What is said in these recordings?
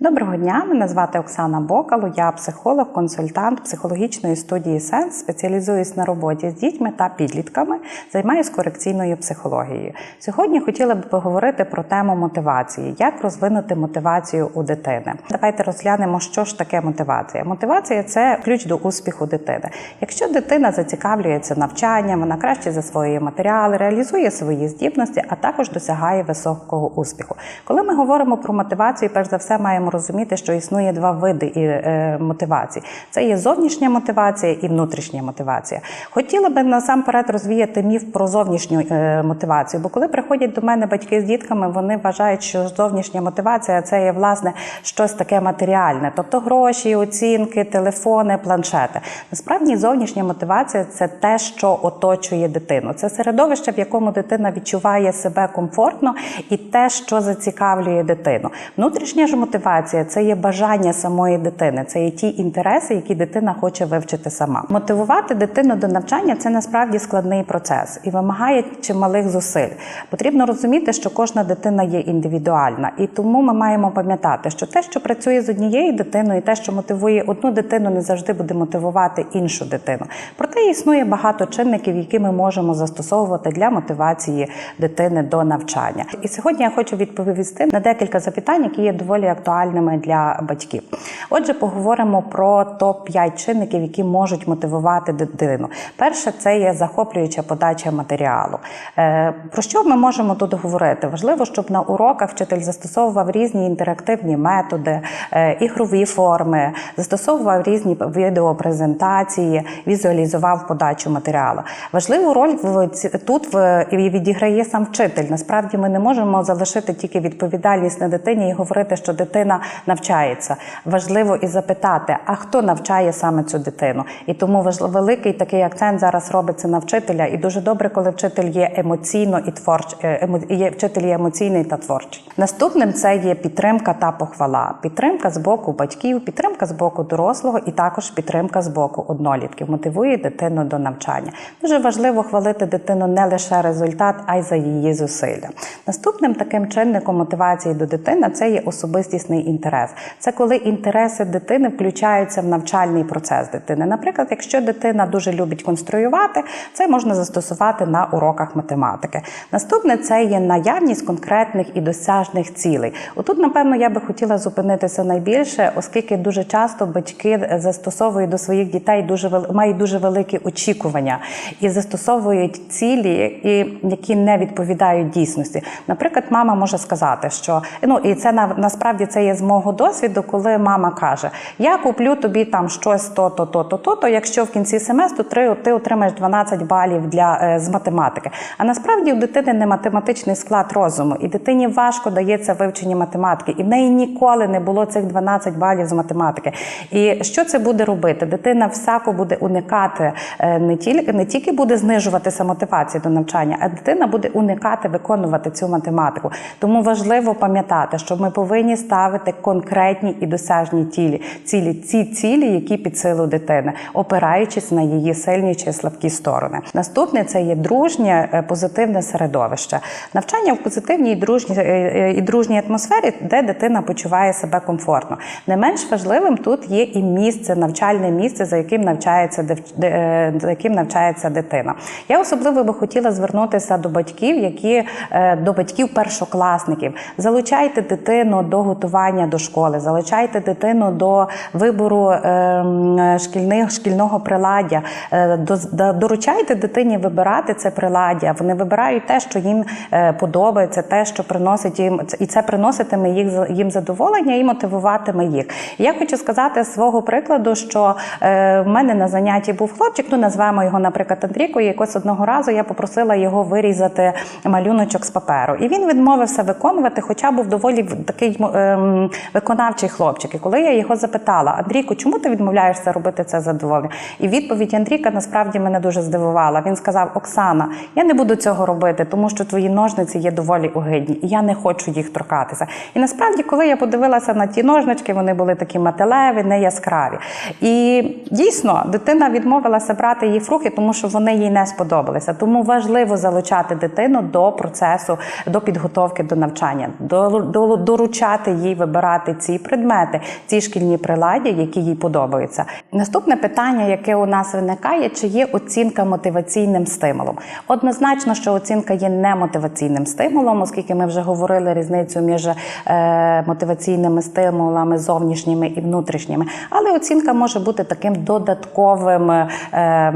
Доброго дня, мене звати Оксана Бокало. Я психолог, консультант психологічної студії Сенс. Спеціалізуюсь на роботі з дітьми та підлітками, займаюся корекційною психологією. Сьогодні хотіла б поговорити про тему мотивації, як розвинути мотивацію у дитини. Давайте розглянемо, що ж таке мотивація. Мотивація це ключ до успіху дитини. Якщо дитина зацікавлюється навчанням, вона краще засвоює матеріали, реалізує свої здібності, а також досягає високого успіху. Коли ми говоримо про мотивацію, перш за все маємо розуміти, що існує два види е, мотивації: це є зовнішня мотивація і внутрішня мотивація. Хотіла би насамперед розвіяти міф про зовнішню е, мотивацію, бо коли приходять до мене батьки з дітками, вони вважають, що зовнішня мотивація це є власне щось таке матеріальне, тобто гроші, оцінки, телефони, планшети. Насправді зовнішня мотивація це те, що оточує дитину. Це середовище, в якому дитина відчуває себе комфортно, і те, що зацікавлює дитину. Внутрішня ж мотивація це є бажання самої дитини, це є ті інтереси, які дитина хоче вивчити сама. Мотивувати дитину до навчання це насправді складний процес і вимагає чималих зусиль. Потрібно розуміти, що кожна дитина є індивідуальна, і тому ми маємо пам'ятати, що те, що працює з однією дитиною, і те, що мотивує одну дитину, не завжди буде мотивувати іншу дитину. Проте існує багато чинників, які ми можемо застосовувати для мотивації дитини до навчання. І сьогодні я хочу відповісти на декілька запитань, які є доволі актуальними для батьків. Отже, поговоримо про топ 5 чинників, які можуть мотивувати дитину. Перше, це є захоплююча подача матеріалу. Е, Про що ми можемо тут говорити? Важливо, щоб на уроках вчитель застосовував різні інтерактивні методи, е, ігрові форми, застосовував різні відеопрезентації, візуалізував подачу матеріалу. Важливу роль тут відіграє сам вчитель. Насправді ми не можемо залишити тільки відповідальність на дитині і говорити, що дитина навчається. Важливо і запитати, а хто навчає саме цю дитину? І тому великий такий акцент зараз робиться на вчителя. І дуже добре, коли вчитель є емоційно і творч, е, є вчитель є емоційний та творчий. Наступним це є підтримка та похвала. Підтримка з боку батьків, підтримка з боку дорослого і також підтримка з боку однолітків. Мотивує дитину до навчання. Дуже важливо хвалити дитину не лише результат, а й за її зусилля. Наступним таким чинником мотивації до дитини це є особистісний інтерес. Це коли інтереси дитини включаються в навчальний процес дитини. Наприклад, якщо дитина дуже любить конструювати, це можна застосувати на уроках математики. Наступне це є наявність конкретних і досяжних цілей. Отут, напевно, я би хотіла зупинитися найбільше, оскільки дуже часто батьки застосовують до своїх дітей дуже мають дуже великі очікування і застосовують цілі, які не відповідають дійсності. Наприклад, мама може сказати, що ну і це насправді це є з мого досвіду, коли мама каже: Я куплю тобі там щось то, то, то, то, то, то. Якщо в кінці семестру ти отримаєш 12 балів для е, з математики. А насправді у дитини не математичний склад розуму, і дитині важко дається вивчення математики, і в неї ніколи не було цих 12 балів з математики. І що це буде робити? Дитина всяко буде уникати е, не тільки не тільки буде знижуватися мотивація до навчання, а дитина буде уникати виконувати цю математику. Тому важливо пам'ятати, що ми повинні ставити конкретні і досяжні тілі, цілі, ці цілі, які під силу дитини, опираючись на її сильні чи слабкі сторони. Наступне це є дружнє е, позитивне середовище. Навчання в позитивній і дружній е, е, і дружній атмосфері, де дитина почуває себе комфортно. Не менш важливим тут є і місце, навчальне місце, за яким навчається за яким навчається дитина. Я особливо би хотіла звернутися до батьків, які до батьків першокласників. Залучайте дитину до готування до школи, залучайте дитину до вибору ем, шкільних шкільного приладдя. Е, до- до- Доручайте дитині вибирати це приладдя. Вони вибирають те, що їм е, подобається, те, що приносить їм і це приноситиме їх їм задоволення і мотивуватиме їх. Я хочу сказати з свого прикладу, що е, в мене на занятті був хлопчик, ну назвемо його, наприклад, Андрійко. і Якось одного разу я попросила його вирізати малюночок з паперу. І він відмовився виконувати, хоча був доволі такий ем, виконавчий хлопчик. І коли я його запитала, Андрійко, чому ти відмовляєшся робити це задоволення? І відповідь Андрійка насправді мене дуже здивувала. Він сказав: Оксана, я не буду цього робити, тому що твої ножниці є доволі огидні, і я не хочу їх торкатися. І насправді, коли я подивилася на ті ножнички, вони були такі металеві, не яскраві. І дійсно, дитина відмовилася брати її фрукти, тому що вони їй не сподобалися. Тому важливо залучати дитину до процесу, до підготовки до навчання, до, до, доручати їй вибирати ці предмети, ці шкільні приладі, які їй подобаються. Наступне питання, яке у нас виникає, чи є оцінка мотиваційним стимулом? Однозначно, що оцінка є не мотиваційним стимулом, оскільки ми вже говорили різницю між е, мотиваційними стимулами зовнішніми і внутрішніми. Але оцінка може бути таким додатковим е,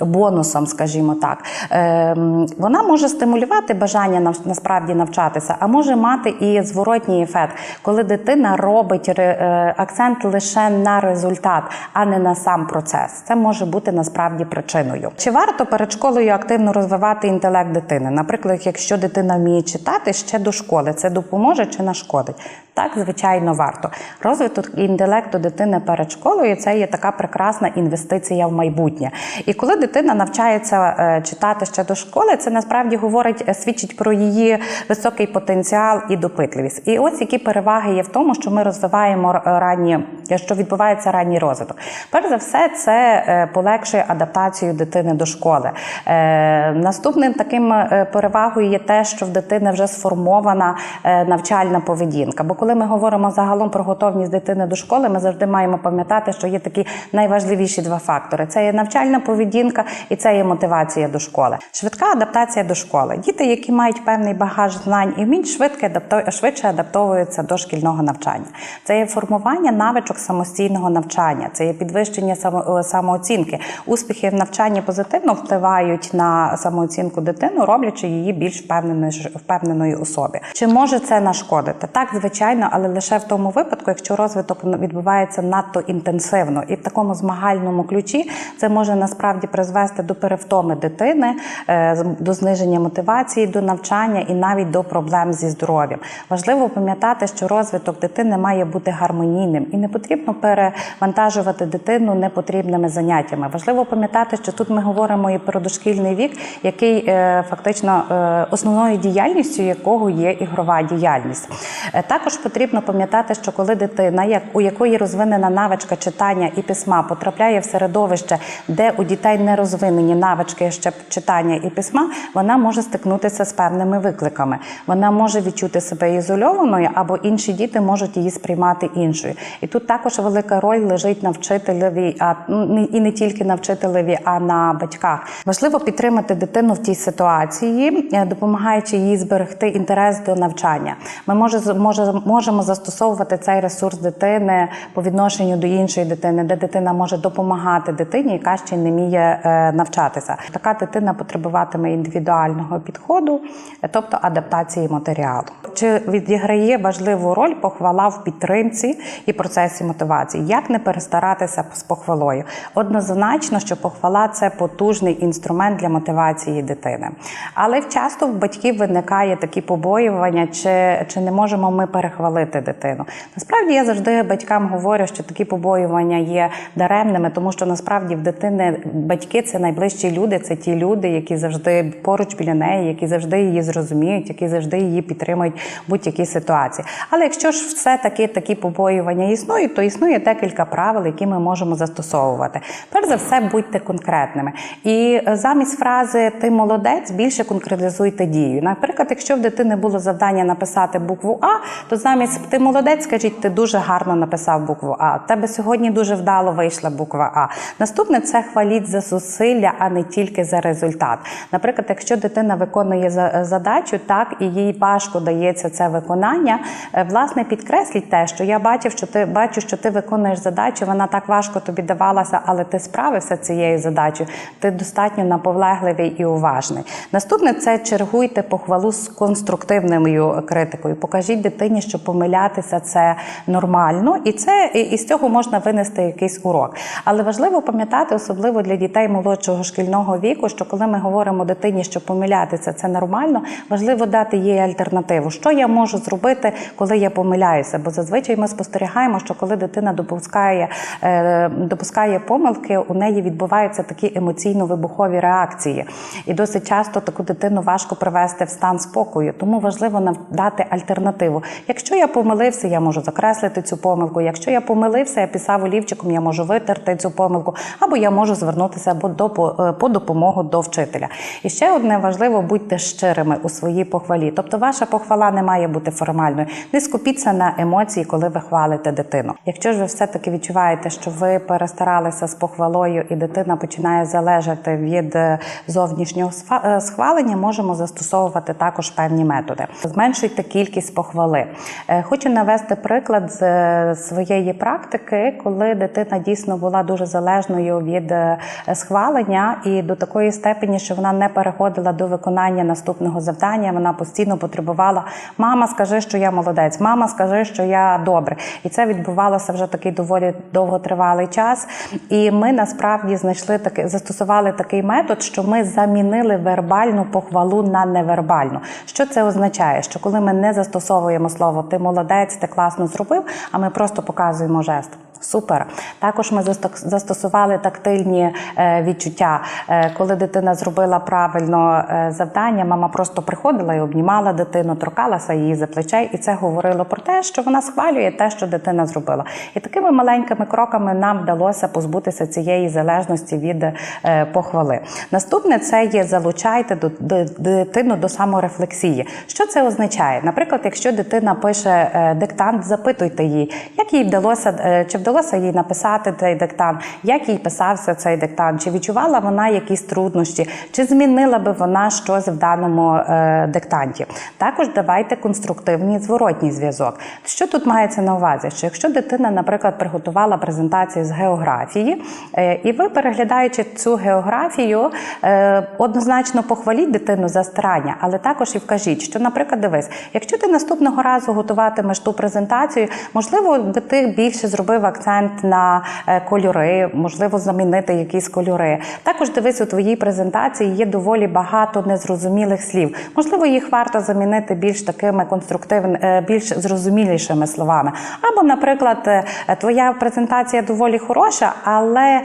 бонусом, скажімо так. Е, вона може стимулювати бажання насправді навчатися, а може мати і зворотній ефект, коли дитина робить е, акцент лише на результат, а не на сам процес. Це може бути насправді причиною. Чи варто перед школою активно розвивати інтелект дитини? Наприклад, якщо дитина вміє читати ще до школи, це допоможе чи нашкодить? Так, звичайно, варто. Розвиток інтелекту дитини перед школою це є така прекрасна інвестиція в майбутнє. І коли дитина навчається е, читати ще до школи, це насправді говорить, е, свідчить про її високий потенціал і допитливість. І ось які переваги є в тому, що ми розвиваємо ранні, що відбувається ранній розвиток. Перш за все, це е, полегшує адаптацію дитини до школи. Е, Наступним таким е, перевагою є те, що в дитини вже сформована е, навчальна поведінка. Бо коли ми говоримо загалом про готовність дитини до школи, ми завжди маємо пам'ятати, що є такі найважливіші два фактори: це є навчальна поведінка і це є мотивація до школи. Швидка адаптація до школи. Діти, які мають певний багаж знань і вмінь, швидко швидше адаптовуються до шкільного навчання. Це є формування навичок самостійного навчання, це є підвищення е, самооцінки. Успіхи в навчанні позитивно впливають на самооцінку дитину, роблячи її більш впевненою впевненою особі. Чи може це нашкодити? Так, звичайно, але лише в тому випадку, якщо розвиток відбувається надто інтенсивно і в такому змагальному ключі, це може насправді призвести до перевтоми дитини, е, до зниження мотивації, до навчання і навіть до проблем зі здоров'ям. Важливо пам'ятати, що розвиток дитини має бути гармонійним і не потрібно перевантажувати дитину непотрібними заняттями. Важливо пам'ятати, що тут ми говоримо і про дошкільний вік, який е, фактично е, основною діяльністю якого є ігрова діяльність. Е, Також потрібно пам'ятати, що коли дитина, у якої розвинена навичка читання і письма, потрапляє в середовище, де у дітей не розвинені навички ще читання і письма, вона може стикнутися з певними викликами. Вона може відчути себе ізольованою, або інші діти можуть її сприймати іншою. І тут також велика роль лежить на вчителеві, а ну, і не тільки на вчителеві, а на батьках. Важливо підтримати дитину в тій ситуації, е, допомагаючи їй зберегти інтерес до навчання. Ми може, може, можемо застосовувати цей ресурс дитини по відношенню до іншої дитини, де дитина може допомагати дитині, яка ще не вміє е, навчатися. Така дитина потребуватиме індивідуального підходу, е, тобто адаптації матеріалу. Чи відіграє важливу роль похвала в підтримці і процесі мотивації? Як не перестаратися з похвалою? Однозначно, що похвала це потужний інструмент для мотивації дитини. Але часто в батьків виникає такі побоювання, чи, чи не можемо ми перехвалити дитину. Насправді я завжди батькам говорю, що такі побоювання є даремними, тому що насправді в дитини батьки це найближчі люди, це ті люди, які завжди поруч біля неї, які завжди її зрозуміють, які завжди її підтримують в будь-якій ситуації. Але якщо ж все таки такі побоювання існують, то існує декілька правил, які ми можемо застосовувати. Перш за все, будьте конкретними. І е, замість фрази ти молодець більше конкретизуйте дію. Наприклад, якщо в дитини було завдання написати букву А, то замість ти молодець, скажіть, ти дуже гарно написав букву А. Тебе сьогодні дуже вдало вийшла буква А. Наступне це хваліть за зусилля, а не тільки за результат. Наприклад, якщо дитина виконує задачу, так і їй важко дається це виконання. е, Власне, підкресліть те, що я бачив, що ти бачу, що ти виконуєш задачу. Вона так важко тобі давалася, але ти справився цією задачею. Ти достатньо наполегливий і уважний. Наступне це чергуйте похвалу з конструктивною критикою. Покажіть дитині, що помилятися це нормально, і це і з цього можна винести якийсь урок. Але важливо пам'ятати, особливо для дітей молодшого шкільного віку, що коли ми говоримо дитині, що помилятися це нормально, важливо дати їй альтернативу. Що я можу зробити, коли я помиляюся? Бо зазвичай ми спостерігаємо, що коли дитина допускає, е, допускає помилки, у неї відбуваються такі емоційно-вибухові реакції. І досить часто таку дитину важко привести в стан спокою. Тому важливо нам дати альтернативу. Якщо я помилився, я можу закреслити цю помилку. Якщо я помилився, я писав олівчиком, я можу витерти цю помилку, або я можу звернутися або до по- е, по допомогу до вчителя. І ще одне важливо, будьте щирими у своїй похвалі. Тобто, ваша похвала не має бути формальною. Не скупіться на емоції, коли ви хвалите дитину. Якщо ж ви все-таки відчуваєте, що ви перестаралися з похвалою, і дитина починає залежати від е, зовнішнього е, схвалення, можемо застосовувати також певні методи. Зменшуйте кількість похвали. Е, Хочу навести приклад з своєї практики, коли дитина дійсно була дуже залежною від схвалення і до такої степені, що вона не переходила до виконання наступного завдання. Вона постійно потребувала: мама, скажи, що я молодець, мама, скажи, що я добре. І це відбувалося вже такий доволі довготривалий час. І ми насправді знайшли таки, застосували такий метод, що ми замінили вербальну похвалу на невербальну. Що це означає? Що коли ми не застосовуємо слово ти молодець, ти класно зробив, а ми просто показуємо жест. Супер. Також ми застос- застосували тактильні е, відчуття. Е, коли дитина зробила правильно е, завдання, мама просто приходила і обнімала дитину, торкалася її за плечей, і це говорило про те, що вона схвалює те, що дитина зробила. І такими маленькими кроками нам вдалося позбутися цієї залежності від похвали. Наступне це є залучайте дитину до саморефлексії. Що це означає? Наприклад, якщо дитина пише диктант, запитуйте її, як їй вдалося, чи вдалося їй написати цей диктант, як їй писався цей диктант, чи відчувала вона якісь труднощі, чи змінила би вона щось в даному е, диктанті. Також давайте конструктивний зворотній зв'язок. Що тут мається на увазі? Що якщо дитина, наприклад, приготувала презентацію з географії, е, і ви, переглядаючи цю географію, е, однозначно похваліть дитину за старання, але також і вкажіть, що, наприклад, дивись, якщо ти наступного разу готуватимеш ту презентацію, можливо, би ти більше зробив акцент на е, кольори, можливо, замінити якісь кольори. Також дивись, у твоїй презентації є доволі багато незрозумілих слів. Можливо, їх варто замінити більш такими конструктивними, більш зрозумілішими словами. Або, наприклад, е, твоя презентація доволі хороша, але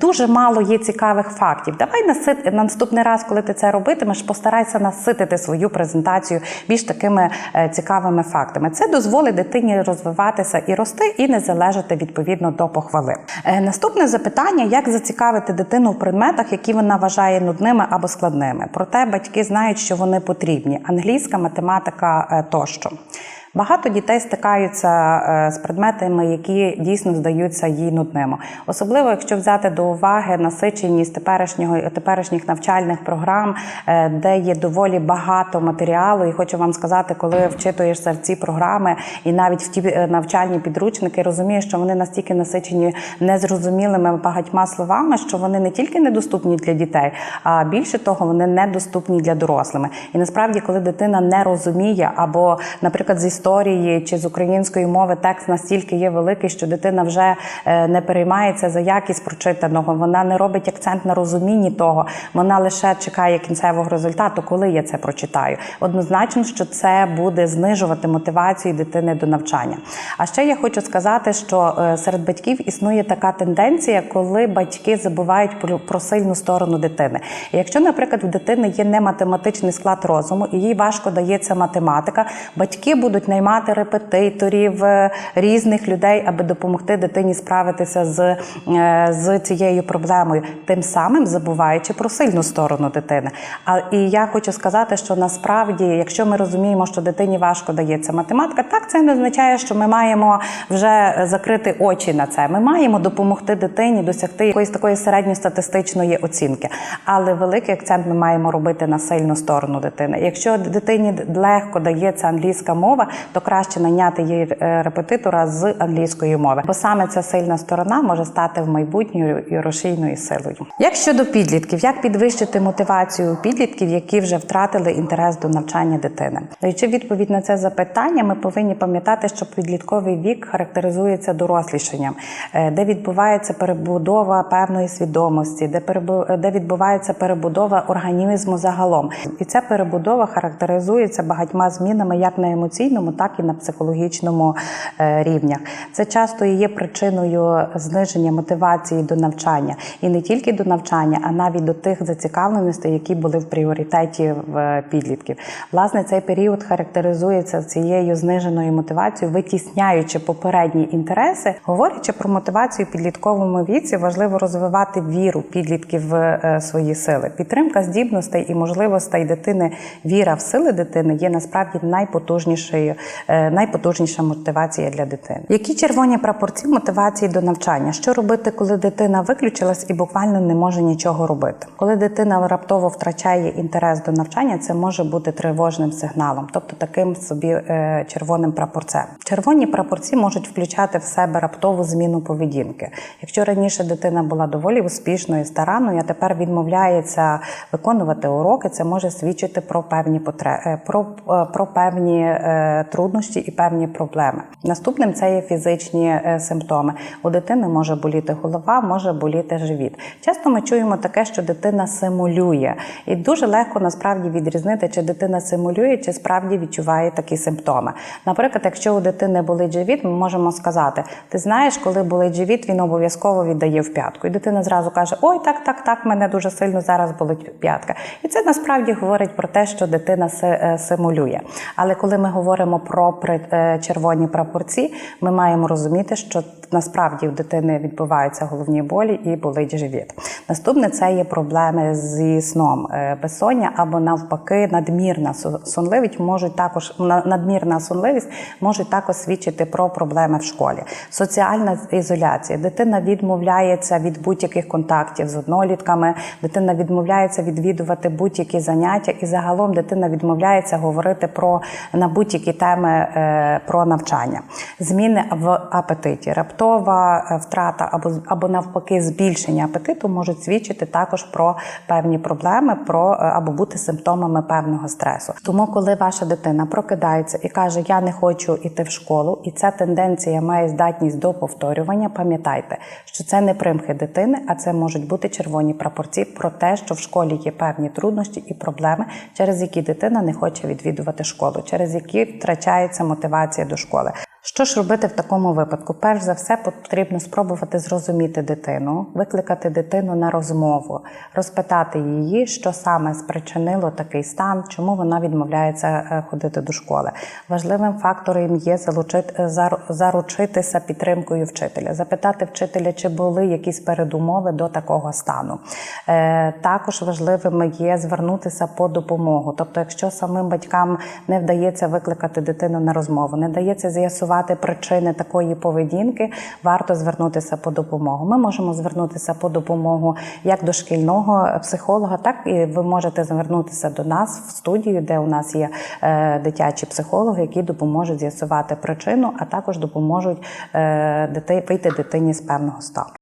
дуже мало є цікавих фактів. Давай насит на наступний раз, коли ти це робитимеш, постарайся наситити свою презентацію більш такими е, цікавими фактами. Це дозволить дитині розвиватися і рости, і не залежати відповідно до похвали. Е, Наступне запитання: як зацікавити дитину в предметах, які вона вважає нудними або складними. Проте батьки знають, що вони потрібні: англійська, математика е, тощо. Багато дітей стикаються е, з предметами, які дійсно здаються їй нудними. Особливо, якщо взяти до уваги насиченість теперішнього теперішніх навчальних програм, е, де є доволі багато матеріалу. І хочу вам сказати, коли вчитуєшся в ці програми, і навіть в ті е, навчальні підручники, розумієш, що вони настільки насичені незрозумілими багатьма словами, що вони не тільки недоступні для дітей, а більше того, вони недоступні для дорослими. І насправді, коли дитина не розуміє, або, наприклад, з історії чи з української мови текст настільки є великий, що дитина вже е, не переймається за якість прочитаного, вона не робить акцент на розумінні того, вона лише чекає кінцевого результату, коли я це прочитаю. Однозначно, що це буде знижувати мотивацію дитини до навчання. А ще я хочу сказати, що е, серед батьків існує така тенденція, коли батьки забувають про, сильну сторону дитини. Якщо, наприклад, в дитини є не математичний склад розуму, і їй важко дається математика, батьки будуть наймати репетиторів, е, різних людей, аби допомогти дитині справитися з, е, з цією проблемою, тим самим забуваючи про сильну сторону дитини. А і я хочу сказати, що насправді, якщо ми розуміємо, що дитині важко дається математика, так це не означає, що ми маємо вже закрити очі на це. Ми маємо допомогти дитині досягти якоїсь такої середньостатистичної оцінки. Але великий акцент ми маємо робити на сильну сторону дитини. Якщо дитині легко дається англійська мова, то краще наняти їй е, репетитора з англійської мови, бо саме ця сильна сторона може стати в майбутньою і рушійною силою. Як щодо підлітків, як підвищити мотивацію підлітків, які вже втратили інтерес до навчання дитини? Даючи відповідь на це запитання, ми повинні пам'ятати, що підлітковий вік характеризується дорослішанням, е, де відбувається перебудова певної свідомості, де перебу- де відбувається перебудова організму загалом, і ця перебудова характеризується багатьма змінами як на емоційному, емоційному, так і на психологічному е, рівнях. Це часто і є причиною зниження мотивації до навчання, і не тільки до навчання, а навіть до тих зацікавленостей, які були в пріоритеті в підлітків. Власне, цей період характеризується цією зниженою мотивацією, витісняючи попередні інтереси. Говорячи про мотивацію підлітковому віці, важливо розвивати віру підлітків в е, свої сили. Підтримка здібностей і можливостей дитини, віра в сили дитини є насправді найпотужнішою, е, найпотужніша мотивація для дитини. Які червоні прапорці мотивації до навчання? Що робити, коли дитина виключилась і буквально не може нічого робити? Коли дитина раптово втрачає інтерес до навчання, це може бути тривожним сигналом, тобто таким собі е, червоним прапорцем. Червоні прапорці можуть включати в себе раптову зміну поведінки. Якщо раніше дитина була доволі успішною, старанною, а тепер відмовляється виконувати уроки, це може свідчити про певні потре... про, е, про певні е, труднощі і певні проблеми. Наступним це є фізичні е, симптоми. У дитини може боліти голова, може боліти живіт. Часто ми чуємо таке, що дитина симулює, і дуже легко насправді відрізнити, чи дитина симулює, чи справді відчуває такі симптоми. Наприклад, якщо у дитини болить живіт, ми можемо сказати: ти знаєш, коли болить живіт, він обов'язково віддає в п'ятку. І дитина зразу каже: Ой, так, так, так, мене дуже сильно зараз болить п'ятка. І це насправді говорить про те, що дитина е, симулює. Але коли ми говоримо про при- е, червоні прапорці, ми маємо розуміти, що насправді в дитини відбуваються головні болі і болить живіт. Наступне це є проблеми зі сном, Е, безсоння або навпаки надмірна сонливість можуть також надмірна сонливість можуть також свідчити про проблеми в школі. Соціальна ізоляція. Дитина відмовляється від будь-яких контактів з однолітками, дитина відмовляється відвідувати будь-які заняття, і загалом дитина відмовляється говорити про на будь-які теми е, про навчання. Зміни в апетиті, раптова е, втрата або або навпаки збільшення апетиту можуть свідчити також про певні проблеми, про е, або бути симптомами певного стресу. Тому, коли ваша дитина прокидається і каже, я не хочу йти в школу, і ця тенденція має здатність до повторювання, пам'ятайте, що це не примхи дитини, а це можуть бути червоні прапорці про те, що в школі є певні труднощі і проблеми, через які дитина не хоче відвідувати школу, через які втрачається мотивація до школи. Що ж робити в такому випадку? Перш за все, потрібно спробувати зрозуміти дитину, викликати дитину на розмову, розпитати її, що саме спричинило такий стан, чому вона відмовляється е, ходити до школи. Важливим фактором є заручитися підтримкою вчителя, запитати вчителя, чи були якісь передумови до такого стану. Е, Також важливим є звернутися по допомогу. Тобто, якщо самим батькам не вдається викликати дитину на розмову, не вдається з'ясувати причини такої поведінки, варто звернутися по допомогу. Ми можемо звернутися по допомогу як до шкільного психолога, так і ви можете звернутися до нас в студію, де у нас є е, дитячі психологи, які допоможуть з'ясувати причину, а також допоможуть е, вийти дитині з певного стану.